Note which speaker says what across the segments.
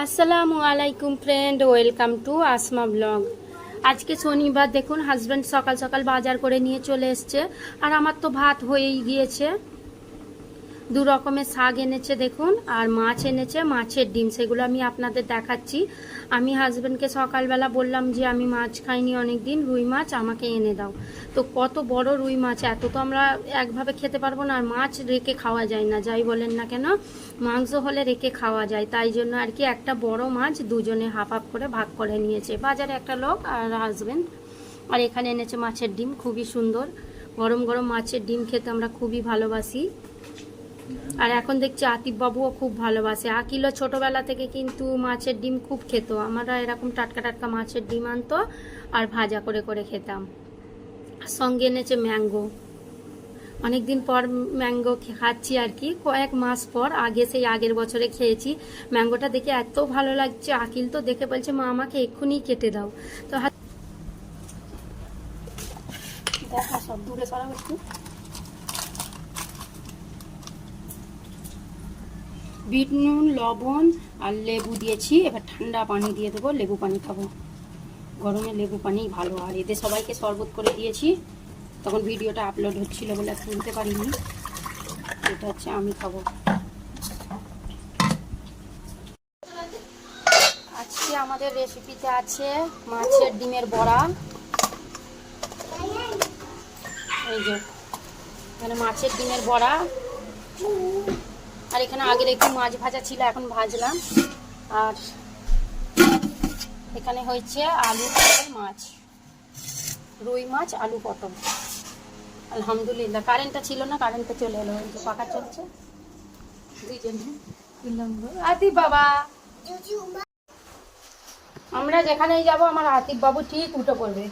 Speaker 1: আসসালামু আলাইকুম friend welcome to Asma blog আজকে শনিবার দেখুন হাজব্যান্ড সকাল সকাল বাজার করে নিয়ে চলে এসছে। আর আমার তো ভাত হয়েই গিয়েছে। দু রকমের শাক এনেছে দেখুন, আর মাছ এনেছে, মাছের ডিম, সেগুলো আমি আপনাদের দেখাচ্ছি। আমি হাজব্যান্ডকে সকালবেলা বললাম যে, আমি মাছ খাইনি অনেক দিন রুই মাছ আমাকে এনে দাও। তো কত বড় রুই মাছ, এত তো আমরা একভাবে খেতে পারব না, আর মাছ রেখে খাওয়া যায় না, যাই বলেন না কেন? মাংস হলে রেখে খাওয়া যায়, তাই জন্য আর কি একটা বড় মাছ দুজনে হাফ হাফ করে ভাগ করে নিয়েছে। বাজারে একটা লোক আর হাজব্যান্ড আর এখানে এনেছে মাছের ডিম, খুবই সুন্দর। গরম গরম মাছের ডিম খেতে আমরা খুবই ভালোবাসি। আর এখন দেখছি আতিফ বাবুও খুব ভালোবাসে। আকিলও ছোটবেলা থেকে কিন্তু মাছের ডিম খুব খেত। আমরা এরকম টাটকা টাটকা মাছের ডিম আনতো আর ভাজা করে করে খেতাম। সঙ্গে এনেছে ম্যাঙ্গো। অনেকদিন পর ম্যাঙ্গো খাচ্ছি আর কি। কয়েক মাস পর আগে সেই আগের বছরে খেয়েছি। ম্যাঙ্গোটা দেখে এত ভালো লাগছে। আকিল তো দেখে বলছে, মা, আমাকে এক্ষুনি কেটে দাও। তো দেখা সব দূরে সরাবো একটু। বিট নুন, লবণ আর লেবু দিয়েছি। এবার ঠান্ডা পানি দিয়ে দেবো, লেবু পানি খাব। গরমে লেবু পানি ভালো, আর এতে সবাইকে শরবত করে দিয়েছি। তখন ভিডিওটা আপলোড হচ্ছিল বলে তুলতে পারিনি। এটা হচ্ছে আমি খাব। আজকে আমাদের রেসিপিতে আছে মাছের ডিমের বড়া। এই যে, এখানে মাছের ডিমের বড়া। আর এখানে আগের একটু মাছ ভাজা ছিল, এখন ভাজলাম। আর এখানে হয়েছে আলু পটল মাছ, রুই মাছ, আলু পটল। আলহামদুলিল্লাহ কারেন্টটা ছিল না কারেন্টটা চলে এলো পাকা চলছে। আতিফ বাবা! আমরা যেখানেই যাব, আমার আতিফ বাবু ঠিক উঠে পড়বে।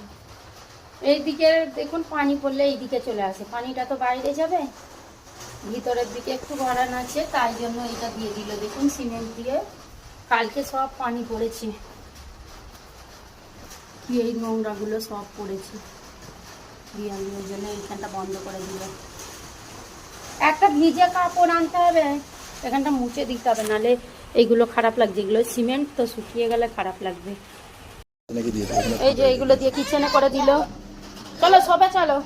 Speaker 1: এইদিকে দেখুন, পানি পড়লে এইদিকে চলে আসে। পানিটা তো বাইরে যাবে। ভিতরের দিকে একটু ভরান আছে, তাই জন্য এটা দিয়ে দিল। দেখুন, সিমেন্ট দিয়ে কালকে সব পানি পড়েছে। এই নোংরাগুলো সব পড়েছে। দিয়ে ওই জন্য এইখানটা বন্ধ করে দিল। একটা ভিজে কাপড় আনতে হবে, এখানটা মুছে দিতে হবে, নালে এইগুলো খারাপ লাগছে। এগুলো সিমেন্ট তো শুকিয়ে গেলে খারাপ লাগবে। এই যে এইগুলো দিয়ে কিচেনে করে দিল। চলো, সবে চলো।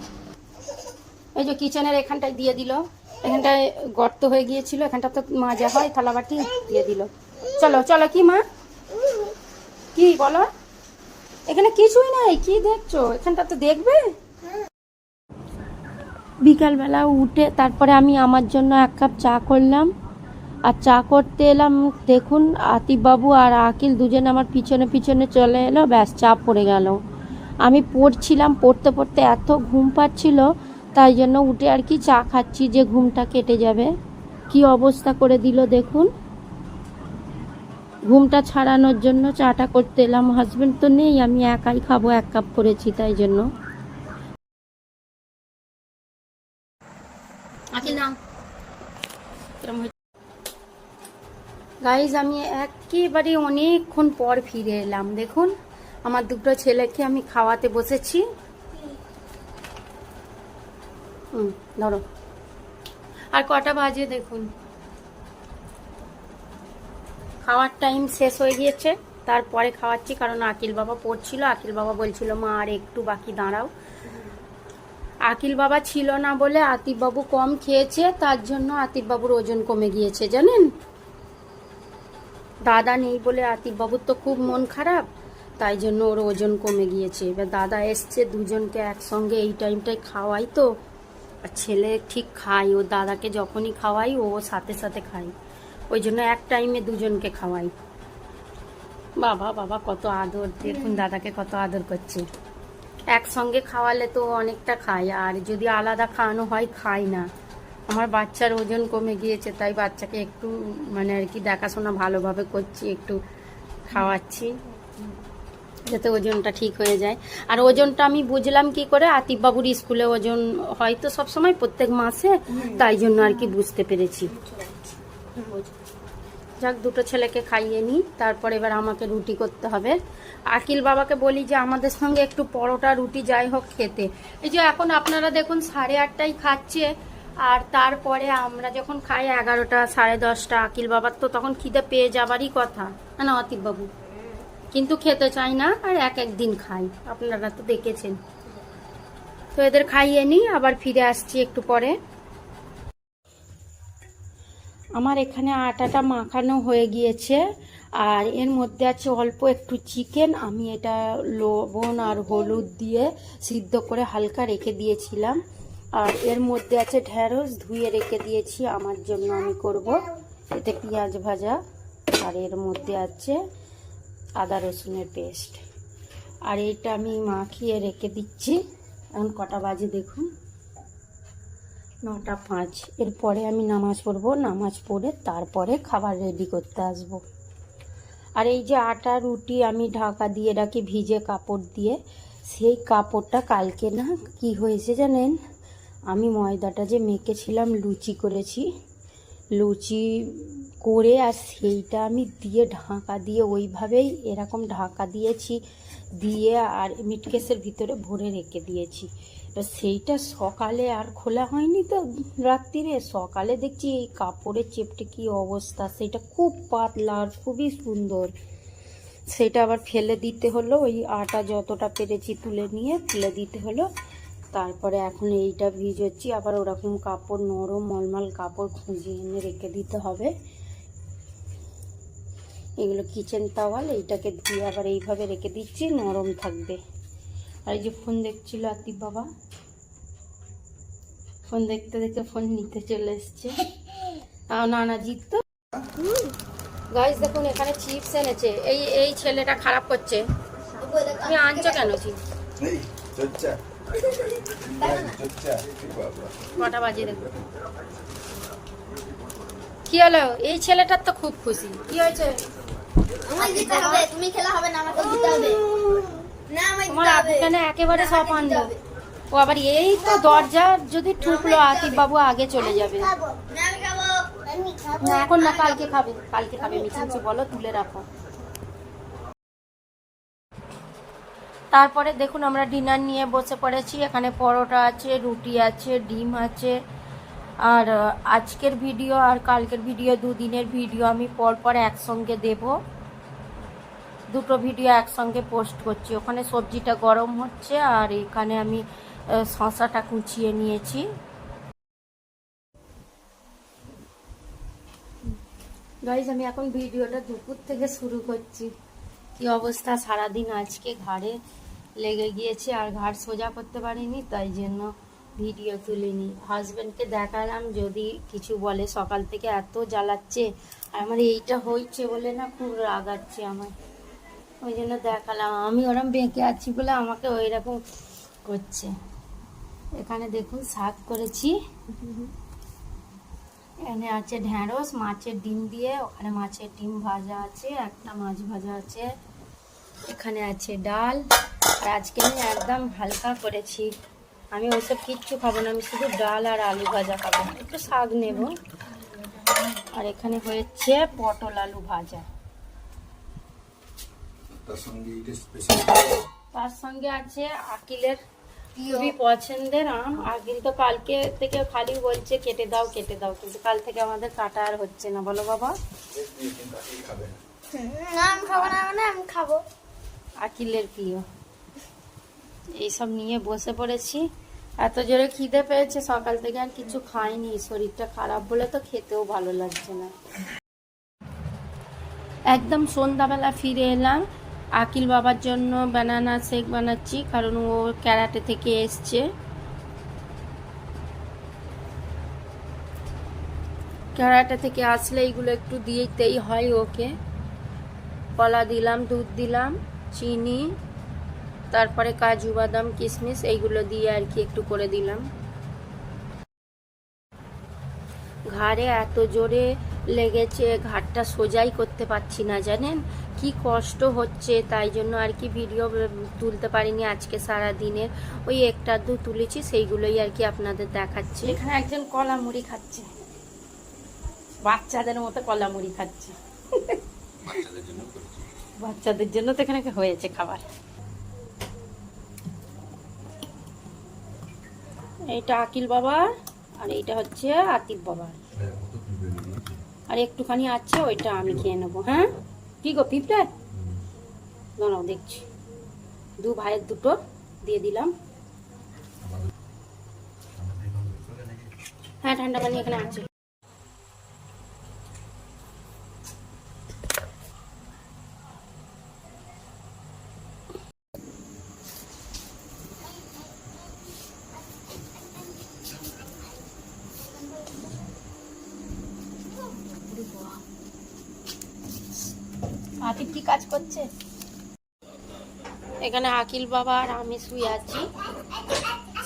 Speaker 1: এই যে কিচেনের এখানটায় দিয়ে দিল। এখানটায় গর্ত হয়ে গিয়েছিল, এখানটা তো মাজা হয় থালাবাটি দিয়ে দিল। চলো চলো কি মা? কি বলো? এখানে কিছুই নাই, কি দেখছ? এখানটা তো দেখবে? বিকালবেলা উঠে তারপরে আমি আমার জন্য এক কাপ চা করলাম। আর চা করতে এলাম, দেখুন, আতিফবাবু আর আকিল দুজন আমার পিছনে পিছনে চলে এলো, ব্যাস চা পড়ে গেল। আমি পড়ছিলাম, পড়তে পড়তে এত ঘুম পাচ্ছিল তাই জন্য উঠে আর কি চা খাচ্ছি যে ঘুমটা কেটে যাবে। কি অবস্থা করে দিল দেখুন। ঘুমটা ছাড়ানোর জন্য চাটা করতে এলাম। হাজব্যান্ড তো নেই আমি একাই খাব এক কাপ করেছি তাই জন্য। গাইজ আমি একেবারে অনেকক্ষণ পর ফিরে এলাম। দেখুন আমার দুটো ছেলেকে আমি খাওয়াতে বসেছি। হুম, ধরো। আর কটা বাজে দেখুন। খাওয়ার টাইম শেষ হয়ে গিয়েছে, তারপরে খাওয়াচ্ছি, কারণ আকিল বাবা পড়ছিল, আকিল বাবা বলছিল, মা, আর একটু বাকি দাঁড়াও। আকিল বাবা ছিল না বলে আতিফ বাবু কম খেয়েছে, তার জন্য আতিফ বাবুর ওজন কমে গিয়েছে, জানেন? দাদা নেই বলে আতিফ বাবুর তো খুব মন খারাপ, তাই জন্য ওর ওজন কমে গিয়েছে। এবার দাদা এসছে, দুজনকে একসঙ্গে এই টাইমটায় খাওয়াই তো। আর ছেলে ঠিক খাই ও দাদাকে যখনই খাওয়াই, ও সাথে সাথে খাই ওই জন্য এক টাইমে দুজনকে খাওয়াই। বাবা বাবা, কত আদর। দেখুন দাদাকে কত আদর করছে। একসঙ্গে খাওয়ালে তো অনেকটা খায়, আর যদি আলাদা খাওয়ানো হয়, খায় না। আমার বাচ্চার ওজন কমে গিয়েছে, তাই বাচ্চাকে একটু মানে আর কি দেখাশোনা ভালোভাবে করছি, একটু খাওয়াচ্ছি। যাতে ওজনটা ঠিক হয়ে যায়। আর ওজনটা আমি বুঝলাম কি করে আতিফ বাবুর স্কুলে ওজন হয়তো সবসময় প্রত্যেক মাসে, তাই জন্য আর কি বুঝতে পেরেছি। যাক, দুটো ছেলেকে খাইয়ে নিই, তারপর এবার আমাকে রুটি করতে হবে। আকিল বাবাকে বলি যে, আমাদের সঙ্গে একটু পরোটা, রুটি, যাই হোক খেতে। এই যে এখন আপনারা দেখুন, সাড়ে আটটায় খাচ্ছে, আর তারপরে আমরা যখন খাই এগারোটা, সাড়ে দশটা, আকিল বাবার তো তখন খিদে পেয়ে যাবারই কথা। না না বাবু কিন্তু খেতে চাই না, আর এক এক দিন খাই। আপনারা তো দেখেছেন। তো এদের খাইয়ে নিই, আবার ফিরে আসছি একটু পরে। আমার এখানে আটাটা মাখানো হয়ে গিয়েছে, আর এর মধ্যে আছে অল্প একটু চিকেন। আমি এটা লবণ আর হলুদ দিয়ে সিদ্ধ করে হালকা রেখে দিয়েছিলাম। আর এর মধ্যে আছে ঢ্যাঁড়স ধুয়ে রেখে দিয়েছি। আমার জন্য আমি করব। এতে পেঁয়াজ ভাজা, আর এর মধ্যে আছে আদা রসুনের পেস্ট। আর এইটা আমি মাখিয়ে রেখে দিচ্ছি। এখন কটা বাজে দেখুন। নটা পাঁচ। এরপরে আমি নামাজ পড়ব। নামাজ পড়ে তারপরে খাবার রেডি করতে আসব। আর এই যে আটা, রুটি আমি ঢাকা দিয়ে রাখি, ভিজে কাপড় দিয়ে। সেই কাপড়টা কালকে না কি হয়েছে জানেন? আমি ময়দাটা যে মেখেছিলাম, লুচি করেছি। লুচি করে আর সেইটা আমি দিয়ে ঢাকা দিয়ে ওইভাবেই এরকম ঢাকা দিয়েছি, দিয়ে আর মিটকেসের ভিতরে ভরে রেখে দিয়েছি। এবার সেইটা সকালে আর খোলা হয়নি তো রাত্রিরে, সকালে দেখছি এই কাপড়ের চেপটে কী অবস্থা সেটা খুব পাতলা আর খুবই সুন্দর। সেটা আবার ফেলে দিতে হলো, ওই আটা যতটা পেরেছি তুলে নিয়ে ফেলে দিতে হলো। তারপরে এখন এইটা ভিজোচ্ছি আবার ওরকম কাপড়, নরম মলমল কাপড় খুঁজে এনে রেখে দিতে হবে। এগুলো কিচেন তাওয়াল এইটাকে দিয়ে আবার এইভাবে রেখে দিচ্ছি নরম থাকবে। আর এই যে ফোন দেখছিল আতিফ বাবা ফোন দেখতে দেখতে ফোন নিতে চলে এসছে। আহ, নানা জিত তো দেখুন এখানে চিপস এনেছে। এই এই ছেলেটা খারাপ করছে। তুমি আনছো কেন চিপস কটা বাজে দেখো কি হলো? এই ছেলেটার তো খুব খুশি। কি হয়েছে?
Speaker 2: আমায় দিতে হবে তুমি খেলা হবে না আমাকে দিতে হবে। না আমায়
Speaker 1: তোমার
Speaker 2: দিতে
Speaker 1: একেবারে। ও আবার এই তো দরজা যদি ঠুকলো আতিফ বাবু আগে চলে যাবে।
Speaker 2: না
Speaker 1: এখন না কালকে খাবে কালকে খাবে। মিছিমিছি বলো তুলে রাখো। তারপরে দেখুন আমরা ডিনার নিয়ে বসে পড়েছি। এখানে পরোটা আছে রুটি আছে ডিম আছে। আর আজকের ভিডিও আর কালকের ভিডিও, দুদিনের ভিডিও আমি পরপর একসঙ্গে দেব। দুটো ভিডিও একসঙ্গে পোস্ট করছি। ওখানে সবজিটা গরম হচ্ছে আর এখানে আমি শশাটা কুচিয়ে নিয়েছি। গাইজ আমি এখন ভিডিওটা দুপুর থেকে শুরু করছি। কি অবস্থা? সারাদিন আজকে ঘাড়ে লেগে গিয়েছে আর ঘাড় সোজা করতে পারিনি, তাই জন্য ভিডিও তুলিনি। হাজব্যান্ডকে দেখালাম, যদি কিছু বলে সকাল থেকে এত জ্বালাচ্ছে, আর আমার এইটা হয়েছে বলে না খুব রাগাচ্ছে আমার। ওই জন্য দেখালাম, আমি ওরম বেঁকে আছি বলে আমাকে ওই রকম করছে। এখানে দেখুন, শাক করেছি। এখানে আছে ঢ্যাঁড়স, মাছের ডিম দিয়ে, ওখানে মাছের ডিম ভাজা আছে, একটা মাছ ভাজা আছে। এখানে আছে ডাল আজকে আমি একদম হালকা করেছি। আমি ওইসব কিচ্ছু খাব না আমি শুধু ডাল আর আলু ভাজা খাব। একটু শাক নেব। আর এখানে হয়েছে পটল আলু ভাজা।
Speaker 3: তার সঙ্গে
Speaker 1: আছে আকিলের খুবই পছন্দের আম। আকিল তো কালকে থেকে খালি বলছে কেটে দাও কেটে দাও। কিন্তু কাল থেকে আমাদের কাটা আর হচ্ছে না। বলো বাবা।
Speaker 3: কিন্তু
Speaker 2: না আমি খাব না মানে আমি খাব।
Speaker 1: আকিলের প্রিয়। এইসব নিয়ে বসে পড়েছি। এত জোরে খিদে পেয়েছে, সকাল থেকে আর কিছু খাইনি, শরীরটা খারাপ বলে তো খেতেও ভালো লাগছে না। একদম সন্ধ্যাবেলা ফিরে এলাম, আকিল বাবার জন্য বানানা শেক বানাচ্ছি, কারণ ও ক্যারাটে থেকে এসছে। ক্যারাটে থেকে আসলে এইগুলো একটু দিতেই হয় ওকে। কলা দিলাম, দুধ দিলাম, চিনি তারপরে কাজু বাদাম কিশমিশ এইগুলো দিয়ে আর কি একটু করে দিলাম। ঘাড়ে এত জোরে লেগেছে ঘাটটা সোজাই করতে পারছি না জানেন? কি কষ্ট হচ্ছে তাই জন্য আর কি ভিডিও তুলতে পারিনি আজকে সারা দিনের ওই একটা দু তুলেছি সেইগুলোই আর কি আপনাদের দেখাচ্ছি। এখানে একজন কলা মুড়ি খাচ্ছে। বাচ্চাদের মতো কলা মুড়ি খাচ্ছে।
Speaker 3: বাচ্চাদের জন্য
Speaker 1: বাচ্চাদের জন্য তো এখানে হয়েছে খাবার। এইটা আকিল বাবা আর এইটা হচ্ছে আতিফ বাবার। আর একটুখানি আছে, ওইটা আমি খেয়ে নেব হ্যাঁ? কি গো, পিঁপড়ে? দাঁড়াও, দেখছি। দু ভাইয়ের দুটো দিয়ে দিলাম। হ্যাঁ ঠান্ডা পানি এখানে আছে। আতিফ কি কাজ করছে? এখানে আকিল বাবা আর আমি শুয়ে আছি।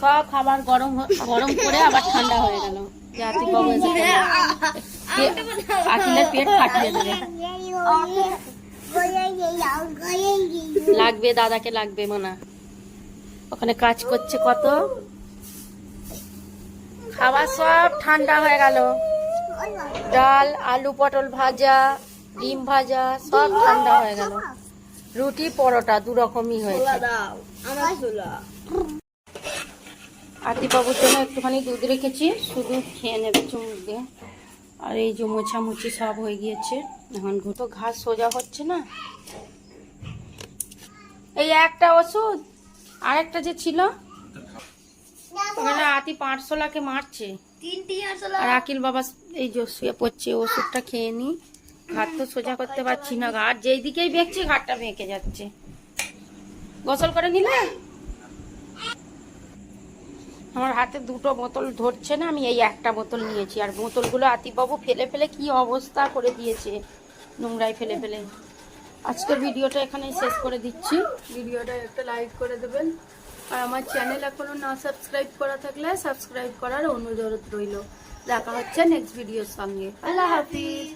Speaker 1: সব খাবার গরম গরম করে আবার ঠান্ডা হয়ে গেল। বাবু আকিলের পেট ফাটিয়ে দেবে। লাগবে দাদাকে লাগবে মনে। ওখানে কাজ করছে কত? খাবার সব ঠান্ডা হয়ে গেল। ডাল, আলু, পটল ভাজা, ডিম ভাজা, সব ঠান্ডা হয়ে গেল। রুটি, পরোটা, দু রকমই হয়েছে। আতিবাবুর জন্য একটুখানি দুধ রেখেছি, শুধু খেয়ে নেবে চুমুক দিয়ে। আর এই যে মোছামুছি সব হয়ে গিয়েছে, এখন ঘুটো ঘাস সোজা হচ্ছে না। এই একটা ওষুধ, আরেকটা যে ছিল, ওখানে আতি পাঁচশোলাকে মারছে।
Speaker 2: তিনটি আসলে
Speaker 1: আর আকিল বাবা এই যে শুয়ে পড়ছে ওষুধটা খেয়ে নি। ঘাট তো সোজা করতে পারছি না ঘাট যেই দিকেই বেঁকছি ঘাটটা বেঁকে যাচ্ছে। গোসল করে নিলে? আমার হাতে দুটো বোতল ধরছে না আমি এই একটা বোতল নিয়েছি। আর বোতলগুলো আতিবাবু ফেলে ফেলে কি অবস্থা করে দিয়েছে নোংরায় ফেলে ফেলে। আজকের ভিডিওটা এখানেই শেষ করে দিচ্ছি। ভিডিওটা একটা লাইক করে দেবেন। আর আমার চ্যানেল এখনও না সাবস্ক্রাইব করা থাকলে সাবস্ক্রাইব করার অনুরোধ রইল। দেখা হচ্ছে নেক্সট ভিডিওর সঙ্গে। আল্লাহ হাফিজ।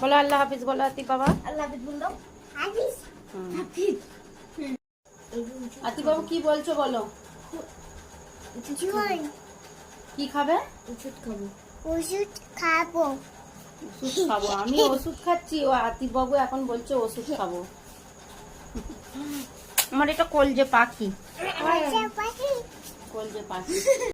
Speaker 1: বলো আল্লাহ হাফিজ বলো আতি বাবা।
Speaker 2: আল্লাহ হাফিজ।
Speaker 1: আতি বাবু কি বলছো বলো? কি খাবে?
Speaker 2: ওষুধ খাব।
Speaker 4: ওষুধ খাব।
Speaker 1: ওষুধ খাব। আমি ওষুধ খাচ্ছি। ও আতিফ বাবু এখন বলছে ওষুধ খাব। আমার এটা কলজে পাখি
Speaker 4: আচ্ছা পাখি
Speaker 1: কলজে পাখি